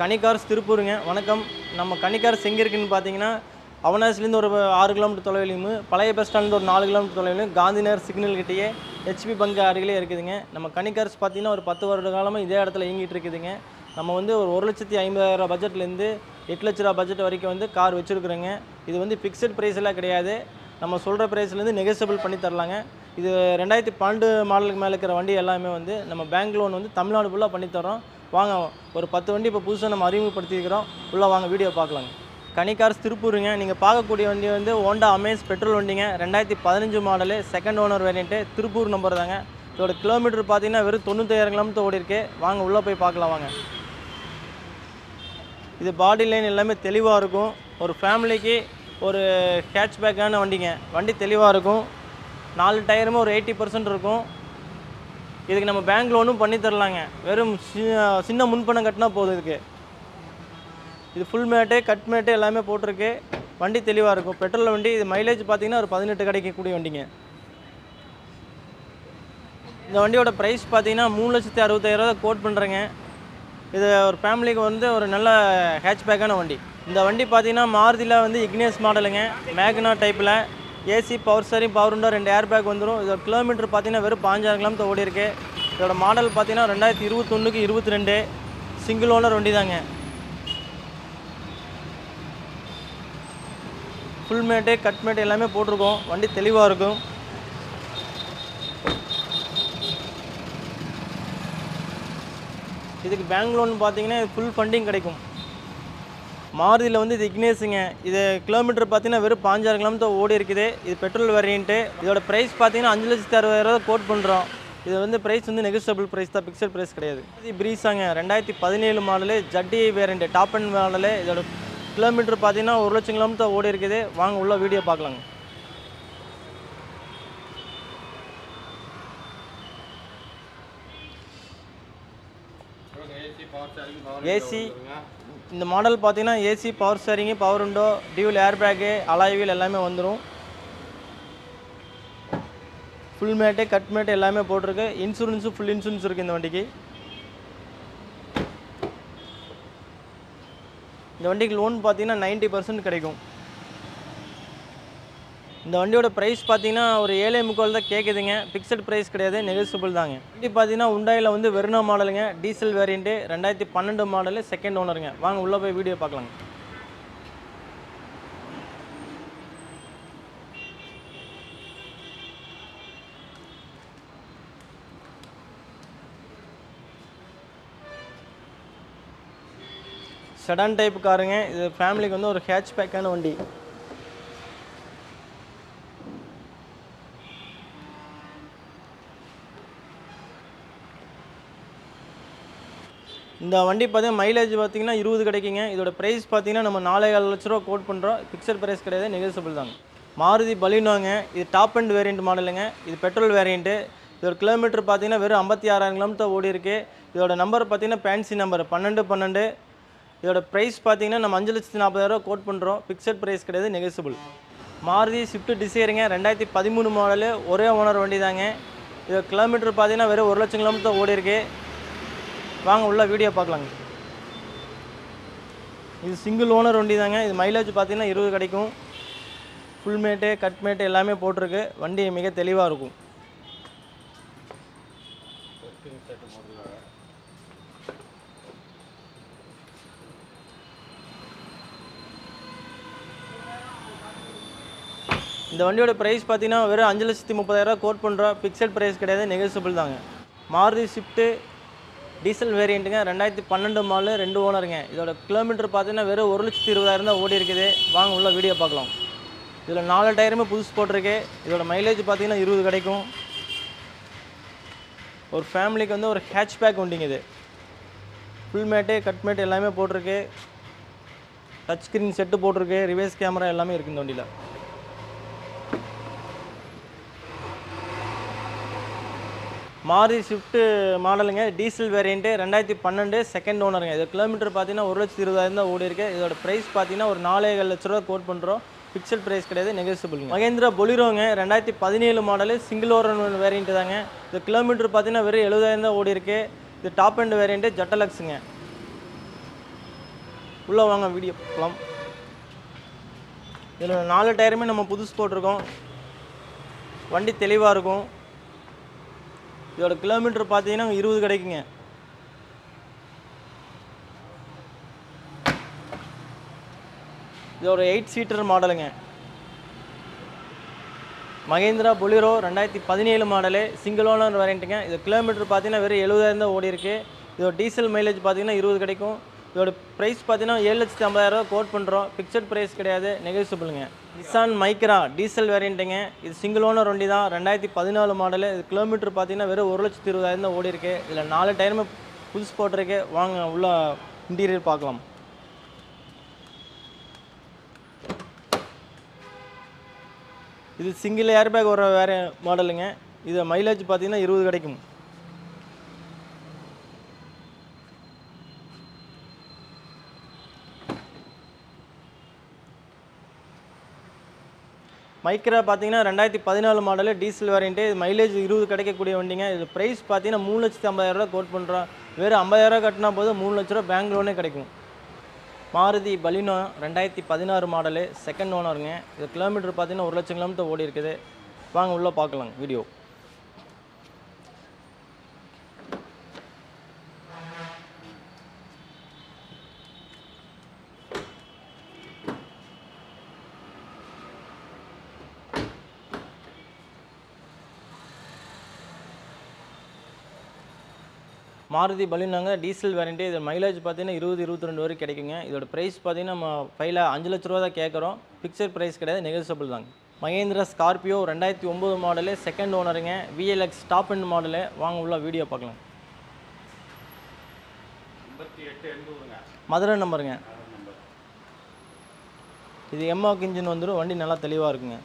கனிகார்ஸ் திருப்பூருங்க. வணக்கம். நம்ம கனிகார்ஸ் எங்கே இருக்குன்னு பார்த்தீங்கன்னா அவனாசிலேருந்து ஒரு ஆறு கிலோமீட்டர் தொலைவிலையும் பழைய பஸ் ஸ்டாண்ட்லேருந்து ஒரு நாலு கிலோமீட்டர் தொலைவிலையும் காந்திநகர் சிக்னல் கிட்டேயே ஹெச்பி பங்கு அருகிலே இருக்குதுங்க. நம்ம கனிகார்ஸ் பார்த்தீங்கன்னா ஒரு பத்து வருட காலமாக இதே இடத்துல இயங்கிட்டு இருக்குதுங்க. நம்ம வந்து ஒரு ஒரு லட்சத்தி ஐம்பதாயிரம் பட்ஜெட்லேருந்து எட்டு லட்ச ரூபா பட்ஜெட் வரைக்கும் வந்து கார் வச்சுருக்குறோங்க. இது வந்து ஃபிக்ஸட் ப்ரைஸ் எல்லாம் கிடையாது. நம்ம சொல்கிற ப்ரைஸ்லேருந்து நெகோசியபிள் பண்ணி தரலாங்க. இது ரெண்டாயிரத்தி பன்னெண்டு மாடலுக்கு மேலே இருக்கிற வண்டி எல்லாமே வந்து நம்ம பேங்க் லோன் வந்து தமிழ்நாடு ஃபுல்லாக பண்ணித்தரோம் வாங்க ஒரு பத்து வண்டி இப்போ புதுசாக நம்ம அறிமுகப்படுத்தியிருக்கிறோம். உள்ளே வாங்க வீடியோ பார்க்கலாங்க. கனிகார்ஸ் திருப்பூருங்க. நீங்கள் பார்க்கக்கூடிய வண்டி வந்து ஹோண்டா அமேஸ் பெட்ரோல் வண்டிங்க. ரெண்டாயிரத்தி பதினஞ்சு model second owner variant Tiruppur number தாங்க. இதோட கிலோமீட்டர் பார்த்தீங்கன்னா வெறும் தொண்ணூத்தாயிரம் கிலோமீட்டர் ஓடி இருக்கு வாங்க உள்ளே போய் பார்க்கலாம் வாங்க. இது பாடி லைன் எல்லாமே தெளிவாக இருக்கும். ஒரு ஃபேமிலிக்கு ஒரு பேக்கான வண்டிங்க. வண்டி தெளிவாக இருக்கும். நாலு டயருமே ஒரு எயிட்டி பர்சன்ட் இருக்கும். இதுக்கு நம்ம பேங்க் லோனும் பண்ணி தரலாங்க. வெறும் சி- சின்ன முன்பணம் கட்டினா போதும் இதுக்கு. இது ஃபுல் மேட்டு கட் மேட்டு எல்லாமே போட்டிருக்கு. வண்டி தெளிவாக இருக்கும். பெட்ரோல் வண்டி இது மைலேஜ் பார்த்தீங்கன்னா ஒரு பதினெட்டு கிடைக்கக்கூடிய வண்டிங்க. இந்த வண்டியோட ப்ரைஸ் பார்த்தீங்கன்னா மூணு லட்சத்தி அறுபத்தாயிரரூவா கோட் பண்ணுறேங்க இது ஒரு ஃபேமிலிக்கு வந்து ஒரு நல்ல ஹேட்ச்பேக்கான வண்டி. இந்த வண்டி பார்த்தீங்கன்னா மாருதியில் வந்து இக்னேஸ் மாடலுங்க மேக்னா டைப்பில் AC power steering power window ரெண்டு ஏர் பேக் வந்துடும் இதோட கிலோமீட்டர் பார்த்தீங்கன்னா வெறும் பாஞ்சாயிரம் கிலோமீட்டர் ஓடி இருக்கு. இதோட மாடல் பார்த்தீங்கன்னா ரெண்டாயிரத்தி இருபத்தொன்றுக்கு இருபத்தி ரெண்டு சிங்கிள் ஓனர் வண்டி தாங்க. ஃபுல் மேட்டு கட் மேட்டு எல்லாமே போட்டிருக்கோம். வண்டி தெளிவாக இருக்கும். இதுக்கு பேங்க் லோன் பார்த்தீங்கன்னா ஃபுல் ஃபண்டிங் கிடைக்கும். மாருதியில் வந்து இது இக்னேஸுங்க இது கிலோமீட்டர் பார்த்தீங்கன்னா வெறும் பாஞ்சாயிரம் கிலோமீட்டர் ஓடி இருக்குது. இது பெட்ரோல் வேரியண்ட்டு. இதோட ப்ரைஸ் பார்த்தீங்கன்னா அஞ்சு லட்சத்தி அறுபதாயிரம் கோட் பண்ணுறோம் இது வந்து ப்ரைஸ் வந்து நெகோசியபிள் ப்ரைஸ் தான். பிக்சட் ப்ரைஸ் கிடையாது. இது ப்ரீஸாங்க ரெண்டாயிரத்தி பதினேழு மாடலு ஜட்டி வேரியண்ட்டு டாப் அண்ட் மாடலு இதோட கிலோமீட்டர் பார்த்தீங்கன்னா ஒரு லட்சம் கிலோமீட்டர் ஓடி இருக்குது. வாங்க உள்ள வீடியோ பார்க்கலாங்க. ஏசி இந்த மாடல் பார்த்தீங்கன்னா AC power steering power window dual air bag alloy wheel எல்லாமே வந்துடும் ஃபுல் மேட்டு கட் மேட்டு எல்லாமே போட்டிருக்கு. இன்சூரன்ஸும் ஃபுல் இன்சூரன்ஸ் இருக்குது இந்த வண்டிக்கு. இந்த வண்டிக்கு லோன் பார்த்தீங்கன்னா நைன்ட்டி பர்சன்ட் கிடைக்கும். இந்த வண்டியோட ப்ரைஸ் பார்த்தீங்கன்னா ஒரு ஏழை முக்கால் தான் கேட்குதுங்க ஃபிக்ஸட் ப்ரைஸ் கிடையாது நெகசிபிள் தாங்க. வண்டி பார்த்தீங்கன்னா உண்டாயில் வந்து வெறுனா மாடலுங்க. டீசல் வேரியண்ட்டு ரெண்டாயிரத்தி பன்னெண்டு மாடலு செகண்ட் ஓனருங்க வாங்க உள்ளே போய் வீடியோ பார்க்கலாங்க. செடான் டைப் காருங்க. இது ஃபேமிலிக்கு வந்து ஒரு ஹேட்ச் பேக்கான வண்டி. இந்த வண்டி பார்த்தீங்கன்னா மைலேஜ் பார்த்தீங்கன்னா இருபது கிடைக்குங்க. இதோட ப்ரைஸ் பார்த்தீங்கன்னா நம்ம நாலே லட்ச ரூபா கோட் பண்ணுறோம் ஃபிக்ஸட் ப்ரைஸ் கிடையாது நெகோசியபிள் தாங்க. மாருதி பலினோங்க. இது டாப் அண்ட் வேரியண்ட் மாடலுங்க இது பெட்ரோல் வேரியண்ட்டு இதோட கிலோமீட்டர் பார்த்தீங்கன்னா வெறும் ஐம்பத்தி ஆறாயிரம் கிலோமீட்டர் ஓடி இருக்கு. இதோட நம்பர் பார்த்தீங்கன்னா ஃபேன்சி நம்பர் பன்னெண்டு பன்னெண்டு. இதோட ப்ரைஸ் பார்த்தீங்கன்னா நம்ம அஞ்சு லட்சத்தி நாற்பதாயிரம் கோட் பண்ணுறோம் ஃபிக்ஸட் ப்ரைஸ் கிடையாது நெகோசியபிள் மாருதி ஸ்விஃப்ட் டிசைருங்க. ரெண்டாயிரத்தி பதிமூணு மாடலு ஒரே ஓனர் வண்டி தாங்க. இதோட கிலோமீட்டர் பார்த்தீங்கன்னா வெறும் ஒரு லட்சம் கிலோமீட்டர் ஓடி இருக்குது வாங்க உள்ள வீடியோ பார்க்கலாங்க. இது சிங்கிள் ஓனர் வண்டி தாங்க. இது மைலேஜ் பார்த்தீங்கன்னா இருபது கிடைக்கும். ஃபுல் மேட்டு கட் மேட்டு எல்லாமே போட்டிருக்கு. வண்டி மிக தெளிவாக இருக்கும். இந்த வண்டியோட ப்ரைஸ் பார்த்தீங்கன்னா வெறும் அஞ்சு லட்சத்தி முப்பதாயிரம் கோட் பண்ணுறோம் ஃபிக்ஸட் ப்ரைஸ் கிடையாது நெகோசியபிள் தாங்க. மாருதி ஷிஃப்ட்டு டீசல் வேரியண்ட்டுங்க ரெண்டாயிரத்தி பன்னெண்டு மாலு ரெண்டு ஓனருங்க இதோட கிலோமீட்டர் பார்த்தீங்கன்னா வெறும் ஒரு லட்சத்தி இருபதாயிரம் தான் ஓடி இருக்குது. வாங்க உள்ள வீடியோ பார்க்கலாம். இதில் நாலு டயருமே புதுசு போட்டிருக்கு. இதோட மைலேஜ் பார்த்தீங்கன்னா இருபது கிடைக்கும். ஒரு ஃபேமிலிக்கு வந்து ஒரு ஹேட்ச்பேக் உண்டிங்க இது. ஃபுல் மேட்டு கட் மேட்டு எல்லாமே போட்டிருக்கு. டச் ஸ்க்ரீன் செட்டு போட்டிருக்கு. ரிவர்ஸ் கேமரா எல்லாமே இருக்குது இந்த வண்டியில். மாரி ஸ்விஃப்ட்டு மாடலுங்க. டீசல் வேரியண்ட்டு ரெண்டாயிரத்தி பன்னெண்டு செகண்ட் ஓனருங்க இது கிலோமீட்டர் பார்த்தீங்கன்னா ஒரு லட்சத்தி இருபதாயிரம் தான் ஓடி இருக்கு. இதோட ப்ரைஸ் பார்த்தீங்கன்னா ஒரு நாலே ஏழு லட்ச ரூபா கோட் பண்ணுறோம் ஃபிக்ஸட் ப்ரைஸ் கிடையாது நெகோசியபிள் மகேந்திரா பொலிரோங்க. ரெண்டாயிரத்தி பதினேழு மாடலு சிங்கிள் ஓரன் வேரியண்ட் தாங்க. இது கிலோமீட்டர் பார்த்தீங்கன்னா வெறும் எழுபதாயிரம் தான் ஓடி இருக்கு. இது டாப் அண்ட் வேரியண்ட்டு ஜட்டலக்ஸுங்க. உள்ளே வாங்க வீடியோ போகலாம் இதில் நாலு டயருமே நம்ம புதுசு போட்டிருக்கோம். வண்டி தெளிவாக இருக்கும். இதோட கிலோமீட்டர் பார்த்தீங்கன்னா இருபது கிடைக்குங்க. இதோட எயிட் சீட்டர் மாடலுங்க. மகேந்திரா பொலிரோ ரெண்டாயிரத்தி பதினேழு மாடலு சிங்கிள் ஓனர் வேரியண்ட்டுங்க இது கிலோமீட்டர் பார்த்தீங்கன்னா வெறும் எழுபதாயிரம் தான் ஓடி இருக்கு இதோட டீசல் மைலேஜ் பார்த்தீங்கன்னா இருபது கிடைக்கும். இதோட ப்ரைஸ் பார்த்தீங்கன்னா ஏழு லட்சத்தி ஐம்பதாயிரம் கோட் பண்ணுறோம் ஃபிக்ஸட் ப்ரைஸ் கிடையாது நெகோசியபிளுங்க நிசான் மைக்ரா டீசல் வேரியண்ட்டுங்க இது சிங்கிள் ஓனர் வண்டி தான். ரெண்டாயிரத்தி பதினாலு மாடலு இது கிலோமீட்டர் பார்த்தீங்கன்னா வெறும் ஒரு லட்சத்தி இருபதாயிரம் தான் ஓடி இருக்கு. இதில் நாலு டைமு புதுசு போட்டிருக்கு. வாங்க உள்ள இன்டீரியர் பார்க்கலாம். இது சிங்கிள் ஏர்பேக் வர வேறு மாடலுங்க இது மைலேஜ் பார்த்தீங்கன்னா இருபது கிடைக்கும். மைக்ரா பார்த்தீங்கன்னா ரெண்டாயிரத்தி பதினாலு மாடலு டீசல் வேரியண்ட்டு இது மைலேஜ் இருபது கிடைக்கக்கூடிய வண்டிங்க. இது ப்ரைஸ் பார்த்தீங்கன்னா மூணு லட்சத்தி ஐம்பதாயிரரூவா கோட் பண்ணுறோம் வெறும் ஐம்பதாயிரரூவா கட்டினா போதும் மூணு லட்ச ரூபா பேங்க் லோனே கிடைக்கும். மாருதி பலினோ ரெண்டாயிரத்தி பதினாறு மாடலு செகண்ட் ஓனருங்க இது கிலோமீட்டர் பார்த்தீங்கன்னா ஒரு லட்சம் கிலோமீட்டர் ஓடி இருக்குது. வாங்க உள்ளே பார்க்கலாம் வீடியோ மாருதி பலினாங்க டீசல் வேரியண்ட்டு இது மைலேஜ் பார்த்தீங்கன்னா இருபது இருபத்தி ரெண்டு வரைக்கும் கிடைக்குங்க. இதோட ப்ரைஸ் பார்த்தீங்கன்னா நம்ம ஃபைவ்ல அஞ்சு லட்ச ரூபா தான் கேட்குறோம். ஃபிக்ஸட் ப்ரைஸ் கிடையாது நெகோசியபிள் தாங்க. மகேந்திரா ஸ்கார்பியோ ரெண்டாயிரத்தி ஒம்பது மாடலு செகண்ட் ஓனருங்க விஎல்எக்ஸ் டாப் அண்ட் மாடலு வாங்க உள்ள வீடியோ பார்க்கலாம். மதுரை நம்பருங்க இது எம்மாக் இன்ஜின் வந்துடும் வண்டி நல்லா தெளிவாக இருக்குங்க.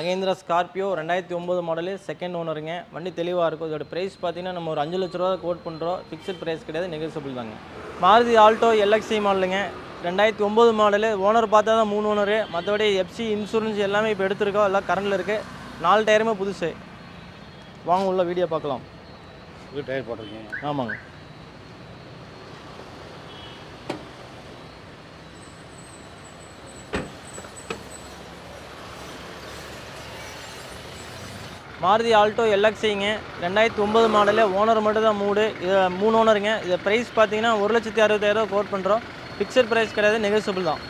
மகேந்திரா ஸ்கார்பியோ ரெண்டாயிரத்தி ஒம்பது மாடலு செகண்ட் ஓனருங்க வண்டி தெளிவாக இருக்கும். இதோட ப்ரைஸ் பார்த்தீங்கன்னா நம்ம ஒரு அஞ்சு லட்ச ரூபா கோட் பண்ணுறோம் ஃபிக்ஸட் ப்ரைஸ் கிடையாது நெகோசியபிள் தாங்க. மாருதி ஆல்டோ எல்எக்ஸி மாடலுங்க ரெண்டாயிரத்தி ஒம்பது மாடலு ஓனர் பார்த்தா தான் மூணு ஓனரு மற்றபடி எஃப்சி இன்சூரன்ஸ் எல்லாமே இப்போ எடுத்திருக்கோம். எல்லாம் கரண்டில் இருக்குது நாலு டயருமே புதுசு. வாங்க உள்ள வீடியோ பார்க்கலாம். டயர் போட்டிருக்கீங்க. ஆமாங்க. மாருதி ஆல்டோ எல்எக்ஸிங்க ரெண்டாயிரத்தி ஒம்பது மாடலு. ஓனர் மட்டும் தான் மூடு. இது மூணு ஓனருங்க இது ப்ரைஸ் பார்த்தீங்கன்னா ஒரு லட்சத்தி அறுபத்தாயிரம் கோட் பண்ணுறோம் ஃபிக்ஸட் ப்ரைஸ் கிடையாது. நெகோசியபிள் தான்.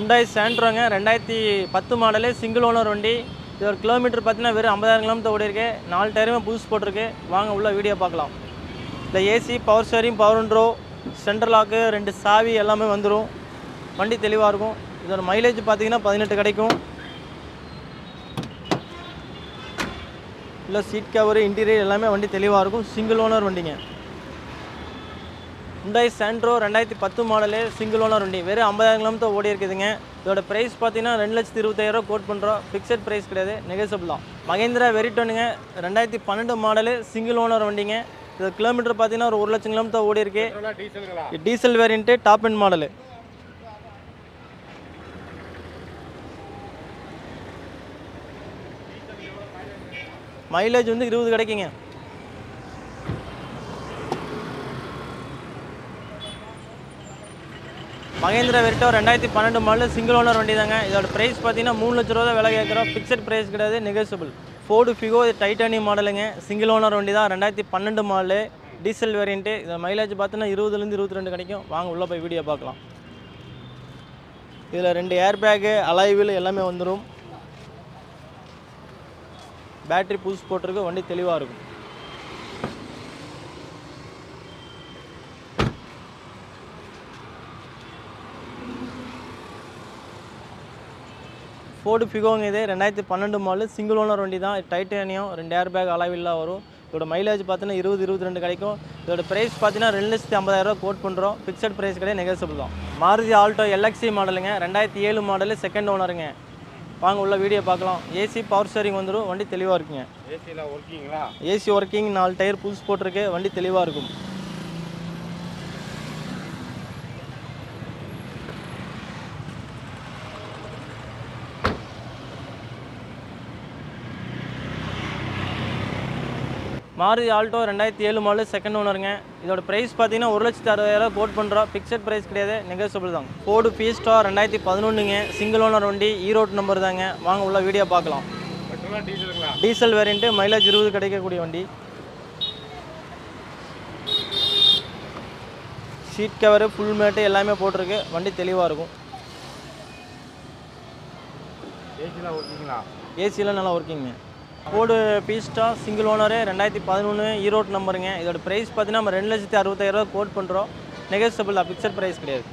உண்டாய் சாண்ட்ரோங்க ரெண்டாயிரத்தி பத்து மாடலு. சிங்கிள் ஓனர் வண்டி. இது ஒரு கிலோமீட்டர் பார்த்தீங்கன்னா வெறும் ஐம்பதாயிரம் கிலோமீட்டர் ஓடி இருக்கு. நாலு டயருமே புதுசு போட்டிருக்கு. வாங்க உள்ள வீடியோ பார்க்கலாம். இந்த AC power steering power window central lock ரெண்டு சாவி எல்லாமே வந்துடும் வண்டி தெளிவாக இருக்கும். இதோட மைலேஜ் பார்த்தீங்கன்னா பதினெட்டு கிடைக்கும். இல்லை சீட் கவர் இன்டீரியர் எல்லாமே வண்டி தெளிவாக இருக்கும். சிங்கிள் ஓனர் வண்டிங்க. Hyundai சாண்ட்ரோ ரெண்டாயிரத்தி பத்து மாடலு சிங்கிள் ஓனர் வண்டி. வெறும் ஐம்பதாயிரம் கிலோமீட்டர் ஓடி இருக்குதுங்க. இதோட ப்ரைஸ் பார்த்தீங்கன்னா ரெண்டு லட்சத்தி இருபத்தாயிரம் கோட் பண்ணுறோம் ஃபிக்ஸட் ப்ரைஸ் கிடையாது. நெகோசியபிள் தான். மகேந்திரா வெரிட்டோனுங்க ரெண்டாயிரத்தி பன்னெண்டு மாடலு சிங்கிள் ஓனர் வண்டிங்க. இது கிலோமீட்டர் பார்த்தீங்கன்னா ஒரு ஒரு லட்சம் கிலோமீட்டர் ஓடி இருக்கு. Diesel variant top end model mileage வந்து இருபது கிடைக்குங்க. மகேந்திர வெரிட்டோ ரெண்டாயிரத்தி பன்னெண்டு மாடல் சிங்கிள் ஓனர் வண்டி தாங்க இதோட ப்ரைஸ் பார்த்தீங்கன்னா மூணு லட்ச ரூபா தான் விலை கேட்குறோம். ஃபிக்ஸட் ப்ரைஸ் கிடையாது நெகோசியபிள் ஃபோர்டு ஃபிகோ டைட்டானியம் மாடலுங்க சிங்கிள் ஓனர் வண்டி தான் ரெண்டாயிரத்தி பன்னெண்டு மாடலு டீசல் வேரியண்ட்டு இந்த மைலேஜ் பார்த்தீங்கன்னா இருபதுலேருந்து இருபத்தி ரெண்டு கிடைக்கும். வாங்க உள்ளே போய் வீடியோ பார்க்கலாம். இதில் ரெண்டு ஏர் பேக்கு அலைவில் எல்லாமே வந்துடும் பேட்டரி புதுசு போட்டிருக்கு வண்டி தெளிவாக இருக்கும். ஃபோர்டு ஃபிகோங்க இது ரெண்டாயிரத்தி பன்னெண்டு மாடல் சிங்கிள் ஓனர் வண்டி தான். டைட்டானியம் ரெண்டு ஏர் பேக் அளவில்லாம் வரும். இதோட மைலேஜ் பார்த்தீங்கன்னா இருபது இருபத்தி ரெண்டு கிடைக்கும். இதோட ப்ரைஸ் பார்த்தீங்கன்னா ரெண்டு லட்சத்தி ஐம்பதாயிரரூவா கோட் பண்ணுறோம் ஃபிக்ஸட் ப்ரைஸ் கிடையாது நெகோசியபிள் தான். மாருதி ஆல்டோ எல்எக்ஸி மாடலுங்க ரெண்டாயிரத்தி ஏழு மாடலு செகண்ட் ஓனருங்க வாங்க உள்ள வீடியோ பார்க்கலாம். ஏசி பவர் ஸ்டேரிங் வந்துடும் வண்டி தெளிவாக இருக்குங்க. ஏசியில் ஒர்க்கிங்களா ஏசி ஒர்க்கிங் நாலு டயர் புதுசு போட்டிருக்கு. வண்டி தெளிவாக இருக்கும். மாருதி ஆல்டோ ரெண்டாயிரத்தி ஏழு மாடல் செகண்ட் ஓனருங்க இதோட ப்ரைஸ் பார்த்தீங்கன்னா ஒரு லட்சத்தி அறுபதாயிரம் கோட் பண்ணுறோம் ஃபிக்ஸட் ப்ரைஸ் கிடையாது நெகோசியபிள் தான். ஃபோர்டு ஃபீஸ்டா ரெண்டாயிரத்தி பதினொன்றுங்க சிங்கிள் ஓனர் வண்டி ஈரோடு நம்பர் தாங்க. வாங்க உள்ள வீடியோ பார்க்கலாம். டீசல் வேரியண்ட்டு மைலேஜ் இருபது கிடைக்கக்கூடிய வண்டி. சீட் கவரு ஃபுல் மேட்டு எல்லாமே போட்டிருக்கு. வண்டி தெளிவாக இருக்கும். ஏசிலாம் ஓகேங்களா ஏசிலாம் நல்லா ஒர்க்கிங்க ஃபோர்டு பீஸ்டா சிங்கிள் ஓனரு ரெண்டாயிரத்தி பதினொன்று ஈரோடு நம்பருங்க இதோட ப்ரைஸ் பார்த்தீங்கன்னா நம்ம ரெண்டு லட்சத்தி அறுபத்தாயிரரூவா கோட் பண்ணுறோம் நெகோசியபிள் தான். ஃபிக்ஸட் ப்ரைஸ் கிடையாது.